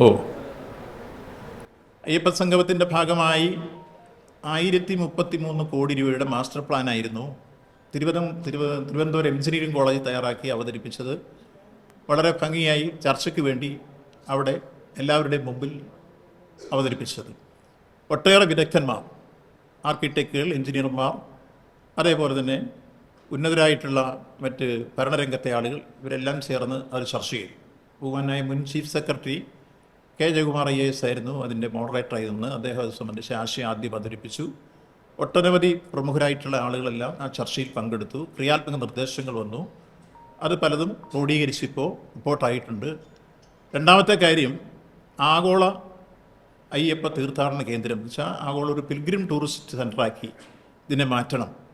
ഓ. അയ്യപ്പ സംഗമത്തിന്റെ ഭാഗമായി ആയിരത്തി മുപ്പത്തി മൂന്ന് കോടി രൂപയുടെ മാസ്റ്റർ പ്ലാൻ ആയിരുന്നു തിരുവനന്തപുരം തിരുവ തിരുവനന്തപുരം എഞ്ചിനീയറിംഗ് കോളേജ് തയ്യാറാക്കി അവതരിപ്പിച്ചത്. വളരെ ഭംഗിയായി ചർച്ചയ്ക്ക് വേണ്ടി അവിടെ എല്ലാവരുടെയും മുമ്പിൽ അവതരിപ്പിച്ചത്. ഒട്ടേറെ വിദഗ്ധന്മാർ ആർക്കിടെക്റ്റുകൾ എഞ്ചിനീയർമാർ അതേപോലെ തന്നെ ഉന്നതരായിട്ടുള്ള മറ്റ് ഭരണരംഗത്തെ ആളുകൾ ഇവരെല്ലാം ചേർന്ന് അത് ചർച്ച ചെയ്തു. ബഹുമാനായ മുൻ chief secretary K Jayakumar I S ആയിരുന്നു അതിന്റെ മോഡറേറ്ററായി നിന്ന് അദ്ദേഹം അത് സംബന്ധിച്ച് ആശയം ആദ്യം അവതരിപ്പിച്ചു. ഒട്ടനവധി പ്രമുഖരായിട്ടുള്ള ആളുകളെല്ലാം ആ ചർച്ചയിൽ പങ്കെടുത്തു. ക്രിയാത്മക നിർദ്ദേശങ്ങൾ വന്നു. അത് പലതും ക്രോഡീകരിച്ചിപ്പോൾ റിപ്പോർട്ടായിട്ടുണ്ട്. രണ്ടാമത്തെ കാര്യം ആഗോള അയ്യപ്പ തീർത്ഥാടന കേന്ദ്രം എന്ന് വെച്ചാൽ ആഗോള ഒരു പിൽഗ്രിം ടൂറിസ്റ്റ് സെന്ററാക്കി ഇതിനെ മാറ്റണം.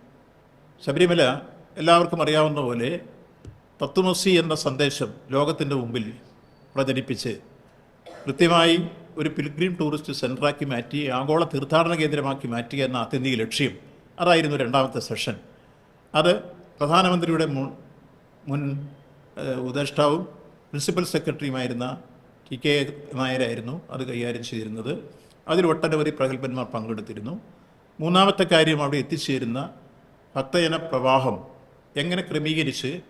ശബരിമല എല്ലാവർക്കും അറിയാവുന്ന പോലെ തത്വമസി എന്ന സന്ദേശം ലോകത്തിന്റെ മുമ്പിൽ പ്രചരിപ്പിച്ച് കൃത്യമായി ഒരു പിൽഗ്രീം ടൂറിസ്റ്റ് സെന്ററാക്കി മാറ്റി ആഗോള തീർത്ഥാടന കേന്ദ്രമാക്കി മാറ്റുക എന്ന ആത്യന്തിക ലക്ഷ്യം. അതായിരുന്നു രണ്ടാമത്തെ സെഷൻ. അത് പ്രധാനമന്ത്രിയുടെ മുൻ മുൻ ഉപദേഷ്ടാവും പ്രിൻസിപ്പൽ സെക്രട്ടറിയുമായിരുന്ന ടി കെ നായരായിരുന്നു അത് കൈകാര്യം ചെയ്തിരുന്നത്. അതിൽ ഒട്ടനവധി പ്രഗത്ഭന്മാർ പങ്കെടുത്തിരുന്നു. മൂന്നാമത്തെ കാര്യം അവിടെ എത്തിച്ചേരുന്ന ഭക്തജന പ്രവാഹം എങ്ങനെ ക്രമീകരിച്ച്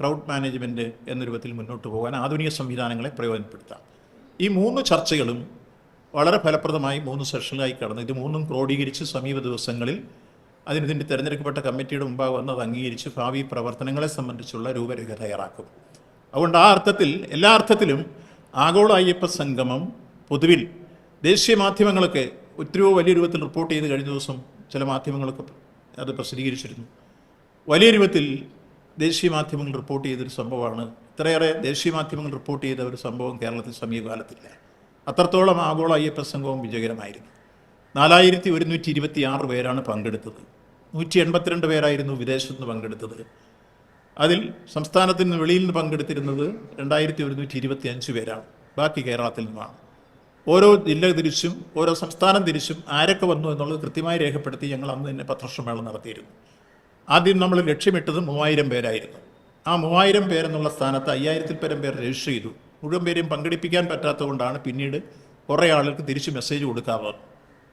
ക്രൗഡ് മാനേജ്മെന്റ് എന്ന രൂപത്തിൽ മുന്നോട്ട് പോകാൻ ആധുനിക സംവിധാനങ്ങളെ പ്രയോജനപ്പെടുത്താം. ഈ മൂന്ന് ചർച്ചകളും വളരെ ഫലപ്രദമായി മൂന്ന് സെഷനിലായി കടന്നു. ഇത് മൂന്നും ക്രോഡീകരിച്ച് സമീപ ദിവസങ്ങളിൽ അതിന് ഇതിന്റെ തിരഞ്ഞെടുക്കപ്പെട്ട കമ്മിറ്റിയുടെ മുമ്പാകെ വന്ന് അത് അംഗീകരിച്ച് ഭാവി പ്രവർത്തനങ്ങളെ സംബന്ധിച്ചുള്ള രൂപരേഖ തയ്യാറാക്കും. അതുകൊണ്ട് ആ അർത്ഥത്തിൽ എല്ലാ അർത്ഥത്തിലും ആഗോള അയ്യപ്പ സംഗമം പൊതുവിൽ ദേശീയ മാധ്യമങ്ങളൊക്കെ ഒത്തിരിയോ വലിയ രൂപത്തിൽ റിപ്പോർട്ട് ചെയ്ത് കഴിഞ്ഞ ദിവസം ചില മാധ്യമങ്ങളൊക്കെ അത് പ്രസിദ്ധീകരിച്ചിരുന്നു. വലിയ രൂപത്തിൽ ദേശീയ മാധ്യമങ്ങൾ റിപ്പോർട്ട് ചെയ്തൊരു സംഭവമാണ്. ഇത്രയേറെ ദേശീയ മാധ്യമങ്ങൾ റിപ്പോർട്ട് ചെയ്ത ഒരു സംഭവം കേരളത്തിൽ സമീപകാലത്തില്ല. അത്രത്തോളം ആഗോള അയ്യപ്പ സംഘവും വിജയകരമായിരുന്നു. നാലായിരത്തി ഒരുന്നൂറ്റി ഇരുപത്തി ആറ് പേരാണ് പങ്കെടുത്തത്. നൂറ്റി എൺപത്തിരണ്ട് പേരായിരുന്നു വിദേശത്ത് നിന്ന് പങ്കെടുത്തത്. അതിൽ സംസ്ഥാനത്തിന് വെളിയിൽ നിന്ന് പങ്കെടുത്തിരുന്നത് രണ്ടായിരത്തി ഒരുന്നൂറ്റി ഇരുപത്തി അഞ്ച് പേരാണ്. ബാക്കി കേരളത്തിൽ നിന്നാണ് ഓരോ ജില്ല തിരിച്ചും ഓരോ സംസ്ഥാനം തിരിച്ചും ആരൊക്കെ വന്നു എന്നുള്ളത് കൃത്യമായി രേഖപ്പെടുത്തി ഞങ്ങൾ അന്ന് തന്നെ പത്രസമ്മേളനം നടത്തിയിരുന്നു. ആദ്യം നമ്മൾ ലക്ഷ്യമിട്ടത് മൂവായിരം പേരായിരുന്നു. ആ മൂവായിരം പേരെന്നുള്ള സ്ഥാനത്ത് അയ്യായിരത്തിൽ പരം പേർ രജിസ്റ്റർ ചെയ്തു. മുഴുവൻ പേരെയും പങ്കെടുപ്പിക്കാൻ പറ്റാത്തതുകൊണ്ടാണ് പിന്നീട് കുറേ ആളുകൾക്ക് തിരിച്ച് മെസ്സേജ് കൊടുക്കാറ്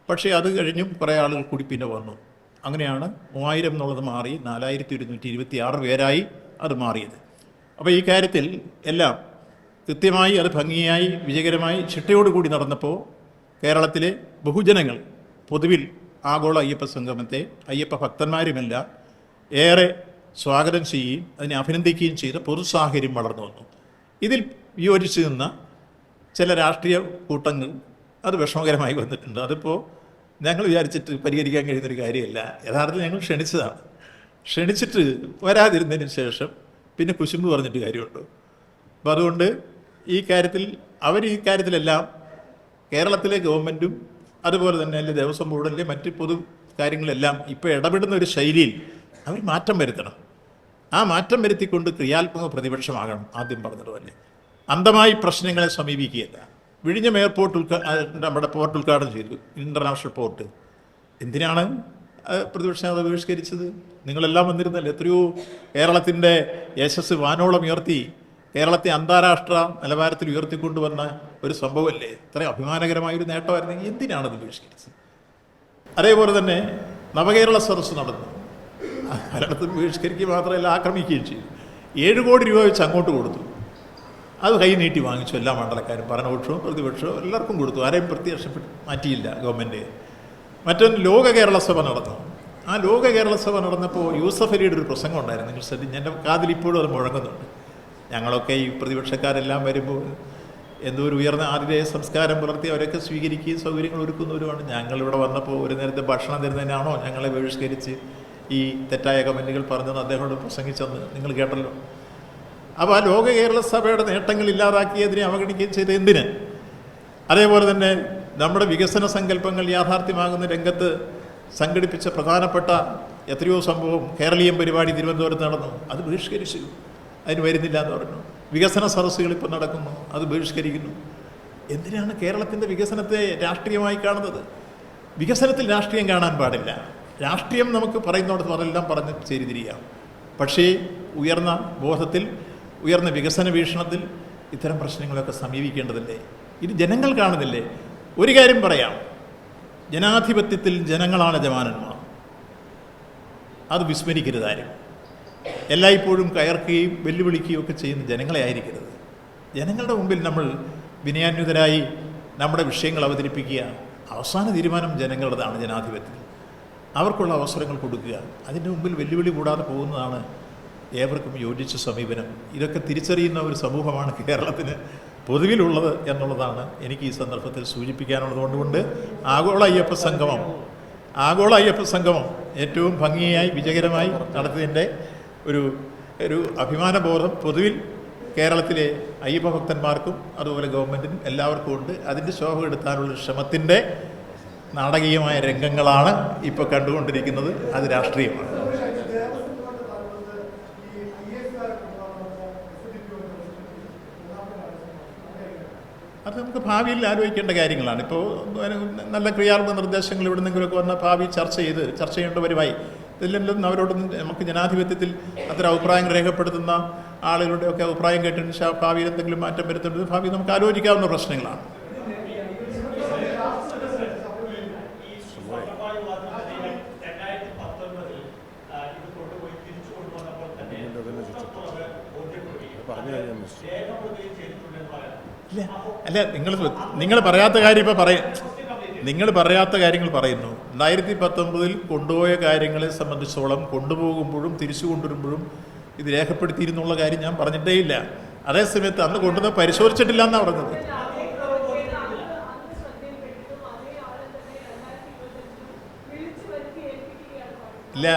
പക്ഷേ അത് കഴിഞ്ഞും കുറേ ആളുകൾ കൂടി പിന്നെ വന്നു. അങ്ങനെയാണ് മൂവായിരം എന്നുള്ളത് മാറി നാലായിരത്തി ഒരുന്നൂറ്റി ഇരുപത്തി ആറ് പേരായി അത് മാറിയത്. അപ്പോൾ ഈ കാര്യത്തിൽ എല്ലാം കൃത്യമായി അത് ഭംഗിയായി വിജയകരമായി ചിട്ടയോടുകൂടി നടന്നപ്പോൾ കേരളത്തിലെ ബഹുജനങ്ങൾ പൊതുവിൽ ആഗോള അയ്യപ്പ സംഗമത്തെ അയ്യപ്പ ഭക്തന്മാരുമെല്ലാം ഏറെ സ്വാഗതം ചെയ്യുകയും അതിനെ അഭിനന്ദിക്കുകയും ചെയ്ത പൊതുസാഹചര്യം വളർന്നു വന്നു. ഇതിൽ വിയോജിച്ചു നിന്ന ചില രാഷ്ട്രീയ കൂട്ടങ്ങൾ അത് വിഷമകരമായി വന്നിട്ടുണ്ട്. അതിപ്പോൾ ഞങ്ങൾ വിചാരിച്ചിട്ട് പരിഹരിക്കാൻ കഴിയുന്നൊരു കാര്യമല്ല. യഥാർത്ഥത്തിൽ ഞങ്ങൾ ക്ഷണിച്ചതാണ്. ക്ഷണിച്ചിട്ട് വരാതിരുന്നതിന് ശേഷം പിന്നെ കുശുമ്പ് പറഞ്ഞിട്ട് കാര്യമുണ്ടോ. അപ്പോൾ അതുകൊണ്ട് ഈ കാര്യത്തിൽ അവർ ഈ കാര്യത്തിലെല്ലാം കേരളത്തിലെ ഗവൺമെന്റും അതുപോലെ തന്നെ അല്ലെ ദേവസ്വം ബോർഡിലെ മറ്റ് പൊതു കാര്യങ്ങളെല്ലാം ഇപ്പോൾ ഇടപെടുന്ന ഒരു ശൈലിയിൽ അവർ മാറ്റം വരുത്തണം. ആ മാറ്റം വരുത്തിക്കൊണ്ട് ക്രിയാത്മക പ്രതിപക്ഷമാകണം ആദ്യം പറഞ്ഞതുപോലെ അന്ധമായി പ്രശ്നങ്ങളെ സമീപിക്കുകയല്ല. വിഴിഞ്ഞം എയർപോർട്ട് ഉദ്ഘാ നമ്മുടെ പോർട്ട് ഉദ്ഘാടനം ചെയ്തു ഇന്റർനാഷണൽ പോർട്ട്. എന്തിനാണ് പ്രതിപക്ഷ അത് ബഹിഷ്കരിച്ചത്? നിങ്ങളെല്ലാം വന്നിരുന്നല്ലോ എത്രയോ കേരളത്തിന്റെ യശസ് വാനോളം ഉയർത്തി കേരളത്തെ അന്താരാഷ്ട്ര നിലവാരത്തിൽ ഉയർത്തിക്കൊണ്ടുവന്ന ഒരു സംഭവമല്ലേ? ഇത്ര അഭിമാനകരമായ ഒരു നേട്ടമായിരുന്നെങ്കിൽ എന്തിനാണത് ബഹിഷ്കരിച്ചത് അതേപോലെ തന്നെ നവകേരള സദസ്സ് നടന്നു. ഭരണത്തിൽ ബഹിഷ്കരിക്കുക മാത്രമല്ല ആക്രമിക്കുകയും ചെയ്തു. ഏഴ് കോടി രൂപ വെച്ച് അങ്ങോട്ട് കൊടുത്തു. അത് കൈ നീട്ടി വാങ്ങിച്ചു എല്ലാ മണ്ഡലക്കാരും. ഭരണപക്ഷവും പ്രതിപക്ഷവും എല്ലാവർക്കും കൊടുത്തു. ആരെയും പ്രത്യക്ഷപ്പെട്ട് മാറ്റിയില്ല ഗവൺമെന്റ് മറ്റൊന്ന് ലോക കേരള സഭ നടന്നു. ആ ലോക കേരള സഭ നടന്നപ്പോൾ യൂസഫ് അലിയുടെ ഒരു പ്രസംഗം ഉണ്ടായിരുന്നു. നിങ്ങൾ ശ്രദ്ധിച്ചു എന്റെ കാതിൽ ഇപ്പോഴും അത് മുഴങ്ങുന്നുണ്ട്. ഞങ്ങളൊക്കെ ഈ പ്രതിപക്ഷക്കാരെല്ലാം വരുമ്പോൾ എന്തോ ഒരു ഉയർന്ന ആതിഥേയ സംസ്കാരം പുലർത്തി അവരൊക്കെ സ്വീകരിക്കുകയും സൗകര്യങ്ങൾ ഒരുക്കുന്നവരുമാണ്. ഞങ്ങളിവിടെ വന്നപ്പോൾ ഒരു നേരത്തെ ഭക്ഷണം തരുന്നതിനാണോ ഞങ്ങളെ ബഹിഷ്കരിച്ച് ഈ തെറ്റായ കമന്റുകൾ പറഞ്ഞെന്ന് അദ്ദേഹത്തോട് പ്രസംഗിച്ചെന്ന് നിങ്ങൾ കേട്ടല്ലോ. അപ്പോൾ ആ ലോക കേരള സഭയുടെ നേട്ടങ്ങൾ ഇല്ലാതാക്കിയതിനെ അവഗണിക്കുകയും ചെയ്ത് എന്തിന്? അതേപോലെ തന്നെ നമ്മുടെ വികസന സങ്കല്പങ്ങൾ യാഥാർത്ഥ്യമാകുന്ന രംഗത്ത് സംഘടിപ്പിച്ച പ്രധാനപ്പെട്ട എത്രയോ സംഭവം കേരളീയം പരിപാടി തിരുവനന്തപുരത്ത് നടന്നു. അത് ബഹിഷ്കരിച്ചു. അതിന് വരുന്നില്ല എന്ന് പറഞ്ഞു. വികസന സദസ്സുകൾ ഇപ്പോൾ നടക്കുന്നു അത് ബഹിഷ്കരിക്കുന്നു. എന്തിനാണ് കേരളത്തിന്റെ വികസനത്തെ രാഷ്ട്രീയമായി കാണുന്നത്? വികസനത്തിൽ രാഷ്ട്രീയം കാണാൻ പാടില്ല. രാഷ്ട്രീയം നമുക്ക് പറയുന്നിടത്ത് അതെല്ലാം പറഞ്ഞ് ചെയ്തിരിക്കാം. പക്ഷേ ഉയർന്ന ബോധത്തിൽ ഉയർന്ന വികസന വീക്ഷണത്തിൽ ഇത്തരം പ്രശ്നങ്ങളൊക്കെ സമീപിക്കേണ്ടതില്ലേ? ഇത് ജനങ്ങൾ കാണുന്നില്ലേ? ഒരു കാര്യം പറയാം. ജനാധിപത്യത്തിൽ ജനങ്ങളാണ് ജവാനന്മാർ. അത് വിസ്മരിക്കരുത് ആരും. എല്ലായ്പ്പോഴും കയർക്കുകയും വെല്ലുവിളിക്കുകയും ഒക്കെ ചെയ്യുന്ന ജനങ്ങളെ ആയിരിക്കരുത്. ജനങ്ങളുടെ മുമ്പിൽ നമ്മൾ വിനയാന്വിതരായി നമ്മുടെ വിഷയങ്ങൾ അവതരിപ്പിക്കുക അവസാന തീരുമാനം ജനങ്ങളുടേതാണ് ജനാധിപത്യത്തിൽ. അവർക്കുള്ള അവസരങ്ങൾ കൊടുക്കുക. അതിന്റെ മുമ്പിൽ വെല്ലുവിളി കൂടാതെ പോകുന്നതാണ് ഏവർക്കും യോജിച്ച സമീപനം. ഇതൊക്കെ തിരിച്ചറിയുന്ന ഒരു സമൂഹമാണ് കേരളത്തിന് പൊതുവിലുള്ളത് എന്നുള്ളതാണ് എനിക്ക് ഈ സന്ദർഭത്തിൽ സൂചിപ്പിക്കാനുള്ളത് കൊണ്ടുകൊണ്ട് ആഗോള അയ്യപ്പ സംഗമം. ആഗോള അയ്യപ്പ സംഗമം ഏറ്റവും ഭംഗിയായി വിജയകരമായി നടത്തിയതിന്റെ ഒരു ഒരു അഭിമാനബോധം പൊതുവിൽ കേരളത്തിലെ അയ്യപ്പഭക്തന്മാർക്കും അതുപോലെ ഗവൺമെന്റിനും എല്ലാവർക്കും ഉണ്ട്. അതിന്റെ ശോഭ എടുത്താനുള്ള ശ്രമത്തിന്റെ നാടകീയമായ രംഗങ്ങളാണ് ഇപ്പോൾ കണ്ടുകൊണ്ടിരിക്കുന്നത്. അത് രാഷ്ട്രീയമാണ്. അത് നമുക്ക് ഭാവിയിൽ ആലോചിക്കേണ്ട കാര്യങ്ങളാണ്. ഇപ്പോൾ നല്ല ക്രിയാത്മക നിർദ്ദേശങ്ങൾ ഇവിടെ നിന്നെങ്കിലുമൊക്കെ വന്ന ഭാവി ചർച്ച ചെയ്ത് ചർച്ച ചെയ്യേണ്ടവരുമായി ഇതിലെല്ലാം അവരോടൊന്നും നമുക്ക് ജനാധിപത്യത്തിൽ അത്തരം അഭിപ്രായം രേഖപ്പെടുത്തുന്ന ആളുകളുടെയൊക്കെ അഭിപ്രായം കേട്ടിട്ട് ഭാവിയിൽ എന്തെങ്കിലും മാറ്റം വരുത്തേണ്ടത് ഭാവി നമുക്ക് ആലോചിക്കാവുന്ന പ്രശ്നങ്ങളാണ്. ഇല്ല. അല്ല നിങ്ങൾ നിങ്ങൾ പറയാത്ത കാര്യം ഇപ്പോൾ പറയും. നിങ്ങൾ പറയാത്ത കാര്യങ്ങൾ പറയുന്നു. രണ്ടായിരത്തി പത്തൊമ്പതിൽ കൊണ്ടുപോയ കാര്യങ്ങളെ സംബന്ധിച്ചോളം കൊണ്ടുപോകുമ്പോഴും തിരിച്ചു കൊണ്ടുവരുമ്പോഴും ഇത് രേഖപ്പെടുത്തിയിരുന്നുള്ള കാര്യം ഞാൻ പറഞ്ഞിട്ടേ ഇല്ല. അതേസമയത്ത് അന്ന് കൊണ്ടുവന്ന് പരിശോധിച്ചിട്ടില്ല എന്നാണ് പറഞ്ഞത്. ഇല്ല.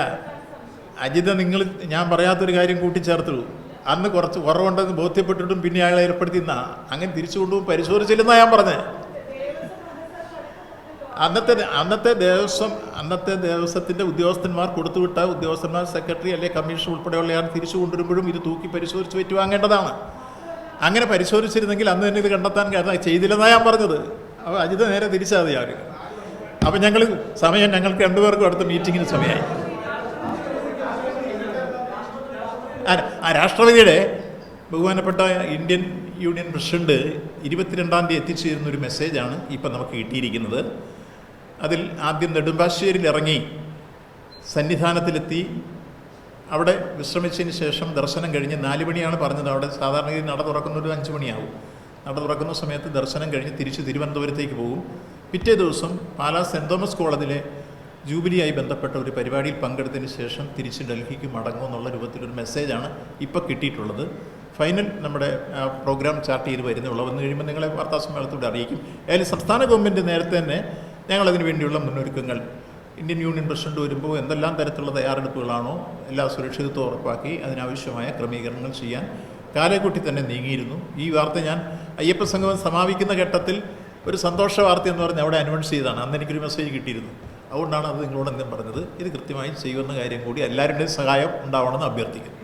അജിത നിങ്ങൾ ഞാൻ പറയാത്തൊരു കാര്യം കൂട്ടിച്ചേർത്തുള്ളൂ അന്ന് കുറച്ച് കുറവുണ്ടെന്ന് ബോധ്യപ്പെട്ടിട്ടും പിന്നെ അയാളെ ഏർപ്പെടുത്തിയെന്നാ അങ്ങനെ തിരിച്ചു കൊണ്ടുപോകും പരിശോധിച്ചില്ലെന്നാണ് ഞാൻ പറഞ്ഞത് അന്നത്തെ അന്നത്തെ ദേവസ്വം അന്നത്തെ ദേവസ്വത്തിന്റെ ഉദ്യോഗസ്ഥന്മാർ കൊടുത്തുവിട്ട ഉദ്യോഗസ്ഥന്മാർ സെക്രട്ടറി അല്ലെ കമ്മീഷൻ ഉൾപ്പെടെയുള്ളയാൾ തിരിച്ചു കൊണ്ടുവരുമ്പോഴും ഇത് തൂക്കി പരിശോധിച്ച് ഏറ്റുവാങ്ങേണ്ടതാണ് അങ്ങനെ പരിശോധിച്ചിരുന്നെങ്കിൽ അന്ന് തന്നെ ഇത് കണ്ടെത്താൻ കാരണം ചെയ്തില്ലെന്നാണ് ഞാൻ പറഞ്ഞത്. അപ്പോൾ അജിത് നേരെ തിരിച്ചാൽ മതി അവർ അപ്പം ഞങ്ങൾ സമയം ഞങ്ങൾക്ക് രണ്ടുപേർക്കും അടുത്ത മീറ്റിങ്ങിന് സമയമായി. ആ രാഷ്ട്രപതിയുടെ ബഹുമാനപ്പെട്ട ഇന്ത്യൻ യൂണിയൻ പ്രസിഡന്റ് ഇരുപത്തിരണ്ടാം തീയതി എത്തിച്ചേരുന്ന ഒരു മെസ്സേജാണ് ഇപ്പം നമുക്ക് കിട്ടിയിരിക്കുന്നത്. അതിൽ ആദ്യം നെടുമ്പാശ്ശേരിയിൽ ഇറങ്ങി സന്നിധാനത്തിലെത്തി. അവിടെ വിശ്രമിച്ചതിന് ശേഷം ദർശനം കഴിഞ്ഞ് നാല് മണിയാണ് പറഞ്ഞത്. അവിടെ സാധാരണ രീതിയിൽ നട തുറക്കുന്ന ഒരു അഞ്ച് മണിയാവും. നട തുറക്കുന്ന സമയത്ത് ദർശനം കഴിഞ്ഞ് തിരിച്ച് തിരുവനന്തപുരത്തേക്ക് പോകും. പിറ്റേ ദിവസം പാലാ സെന്റ് തോമസ് കോളേജിലെ ജൂബിലിയായി ബന്ധപ്പെട്ട ഒരു പരിപാടിയിൽ പങ്കെടുത്തതിന് ശേഷം തിരിച്ച് ഡൽഹിക്ക് മടങ്ങും എന്നുള്ള രൂപത്തിലൊരു മെസ്സേജാണ് ഇപ്പോൾ കിട്ടിയിട്ടുള്ളത്. ഫൈനൽ നമ്മുടെ പ്രോഗ്രാം ചാർട്ട് ചെയ്ത് വരുന്നുള്ളൂ വന്നു കഴിയുമ്പോൾ നിങ്ങളെ വാർത്താസമ്മേളനത്തോടെ അറിയിക്കും. ഏതായാലും സംസ്ഥാന ഗവൺമെന്റ് നേരത്തെ തന്നെ ഞങ്ങളതിന് വേണ്ടിയുള്ള മുന്നൊരുക്കങ്ങൾ. ഇന്ത്യൻ യൂണിയൻ പ്രസിഡന്റ് വരുമ്പോൾ എന്തെല്ലാം തരത്തിലുള്ള തയ്യാറെടുപ്പുകളാണോ എല്ലാ സുരക്ഷിതത്വം ഉറപ്പാക്കി അതിനാവശ്യമായ ക്രമീകരണങ്ങൾ ചെയ്യാൻ കാലേക്കുട്ടി തന്നെ നീങ്ങിയിരുന്നു. ഈ വാർത്ത ഞാൻ അയ്യപ്പ സംഗമം സമാപിക്കുന്ന ഘട്ടത്തിൽ ഒരു സന്തോഷ വാർത്ത എന്ന് പറഞ്ഞ് അവിടെ അനൗൺസ് ചെയ്തതാണ്. അന്ന് എനിക്കൊരു മെസ്സേജ് കിട്ടിയിരുന്നു. അതുകൊണ്ടാണ് അത് നിങ്ങളോട് എന്തും പറഞ്ഞത്. ഇത് കൃത്യമായി ചെയ്യുന്ന കാര്യം കൂടി എല്ലാവരുടെയും സഹായം ഉണ്ടാവണമെന്ന് അഭ്യർത്ഥിക്കുന്നു.